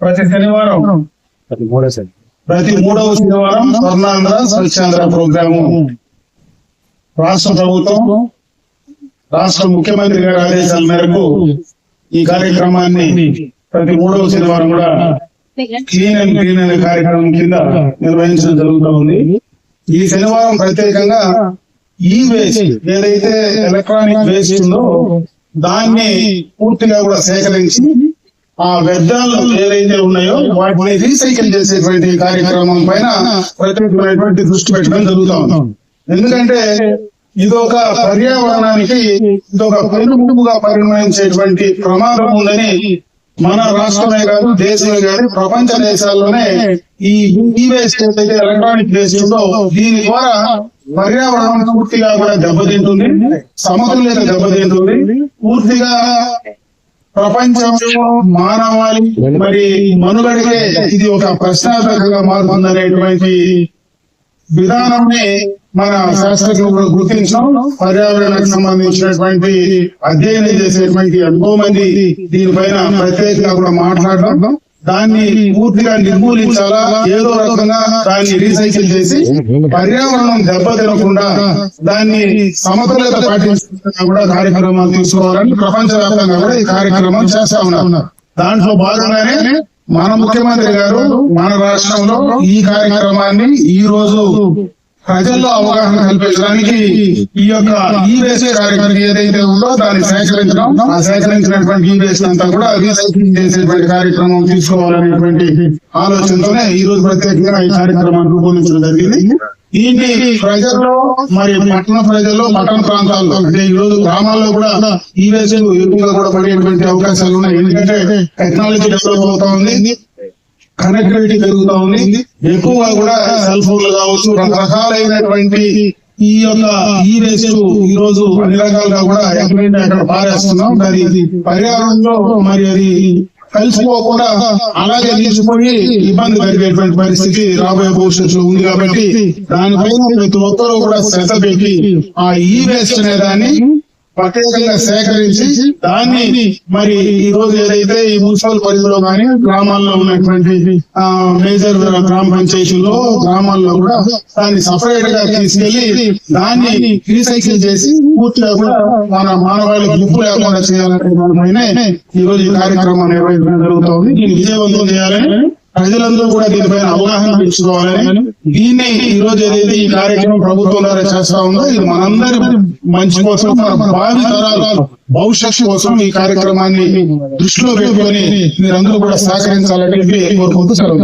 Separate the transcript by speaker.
Speaker 1: ప్రతి శనివారం ప్రతి మూడవ శనివారం స్వర్ణాంధ్ర స్వచ్ఛాంధ్ర ప్రోగ్రాము. రాష్ట్ర ప్రభుత్వం రాష్ట్ర ముఖ్యమంత్రి గారి ఆదేశాల మేరకు ఈ కార్యక్రమాన్ని ప్రతి మూడవ శనివారం కూడా క్లీన్ అండ్ అనే కార్యక్రమం కింద నిర్వహించడం జరుగుతూ ఉంది. ఈ శనివారం ప్రత్యేకంగా ఈ వేస్ట్ ఏదైతే ఎలక్ట్రానిక్ వేస్ట్ ఉందో దాన్ని పూర్తిగా కూడా సేకరించి ఆ వ్యర్థాలు ఏదైతే ఉన్నాయో వాటిని రీసైకిల్ చేసేటువంటి కార్యక్రమం పైన ప్రత్యేకమైనటువంటి దృష్టి పెట్టడం జరుగుతూ ఉంది. ఎందుకంటే ఇది ఒక పర్యావరణానికి ఇదొక ఒక పరిణమించేటువంటి ప్రమాదం ఉందని మన రాష్ట్రమే కాదు దేశమే కాదు ప్రపంచ దేశాల్లోనే ఈ ఈ వేస్ట్ ఏదైతే ఎలక్ట్రానిక్ వేస్ట్ ఉందో దీని ద్వారా పర్యావరణం పూర్తిగా కూడా దెబ్బతింటుంది సమతుల్యత దెబ్బతింటుంది పూర్తిగా ప్రపంచంలో మానవాళి మరి మనుగడకే ఇది ఒక ప్రశ్నార్థకంగా మారుతుందనేటువంటి విధానాన్ని మన శాస్త్రజ్ఞులు గుర్తించడం పర్యావరణానికి సంబంధించినటువంటి అధ్యయనం చేసేటువంటి ఎంతో మంది దీనిపైన ప్రత్యేకంగా కూడా మాట్లాడడం. దాన్ని పూర్తిగా నిర్మూలించాలా? ఏదో రకంగా దాన్ని రీసైకిల్ చేసి పర్యావరణం దెబ్బతినకుండా దాన్ని సమతుల్యత పాటించకుండా కూడా కార్యక్రమాలు తీసుకోవాలని ప్రపంచ వ్యాప్తంగా కూడా ఈ కార్యక్రమం చేస్తా ఉన్నారు. దాంట్లో భాగంగానే మన ముఖ్యమంత్రి గారు మన రాష్ట్రంలో ఈ కార్యక్రమాన్ని ఈ రోజు ప్రజల్లో అవగాహన కల్పించడానికి ఈ యొక్క ఈ వేస్ట్ కార్యక్రమం ఏదైతే ఉందో దాన్ని సేకరించడం ఆ సేకరించినటువంటి ఈ వేస్ట్ అంతా కూడా రీసైక్లింగ్ చేసేటువంటి కార్యక్రమం తీసుకోవాలనేటువంటి ఆలోచనతోనే ఈ రోజు ప్రత్యేకంగా ఈ కార్యక్రమాన్ని రూపొందించడం జరిగింది. దీన్ని ప్రజల్లో మరి పట్టణ ప్రజల్లో పట్టణ ప్రాంతాల్లో అంటే ఈ రోజు గ్రామాల్లో కూడా ఈ రేసింగ్ ఎక్కువగా కూడా పడేటువంటి అవకాశాలు ఉన్నాయి. ఎందుకంటే టెక్నాలజీ డెవలప్ అవుతా ఉంది కనెక్టివిటీ పెరుగుతా ఉంది ఎక్కువగా కూడా సెల్ ఫోన్లు కావచ్చు రకరకాలైనటువంటి ఈ యొక్క ఈ వేస్ట్ ఈ రోజు అన్ని రకాలుగా కూడా ఎక్కడైతే అక్కడ పారేస్తున్నాం. దాని పర్యావరణంలో మరి అది కలిసిపోకుండా అలాగే నిలిచిపోయి ఇబ్బంది కలిగేటువంటి పరిస్థితి రాబోయే భవిష్యత్తులో ఉంది కాబట్టి దానిపైన ప్రతి ఒక్కరూ కూడా శ్రద్ధ పెట్టి ఆ ఈ వేస్ట్ అనే దాన్ని ప్రత్యేకంగా సేకరించి దాన్ని మరి ఈ రోజు ఏదైతే ఈ మున్సిపల్ పరిధిలో కానీ గ్రామాల్లో ఉన్నటువంటి ఆ మేజర్ గ్రామ పంచాయతీలో గ్రామాల్లో కూడా దాన్ని సపరేట్గా తీసుకెళ్ళి దాన్ని రీసైకిల్ చేసి పూర్తిగా కూడా మన మానవాళికి ముప్పు లేకుండా చేయాలనే దానిపైన ఈ రోజు ఈ కార్యక్రమం నిర్వహించడం జరుగుతుంది. దీన్ని విజయవంతం చేయాలని ప్రజలందరూ కూడా దీనిపైన అవగాహన పెంచుకోవాలని దీన్ని ఈ రోజు ఏదైతే ఈ కార్యక్రమం ప్రభుత్వం ద్వారా చేస్తా ఉందో ఇది మనందరి మంచి కోసం మన భావి తరాల భవిష్యత్తు కోసం ఈ కార్యక్రమాన్ని దృష్టిలో పెట్టుకొని మీరందరూ కూడా సహకరించాలని కోరుకుంటూ సెలవు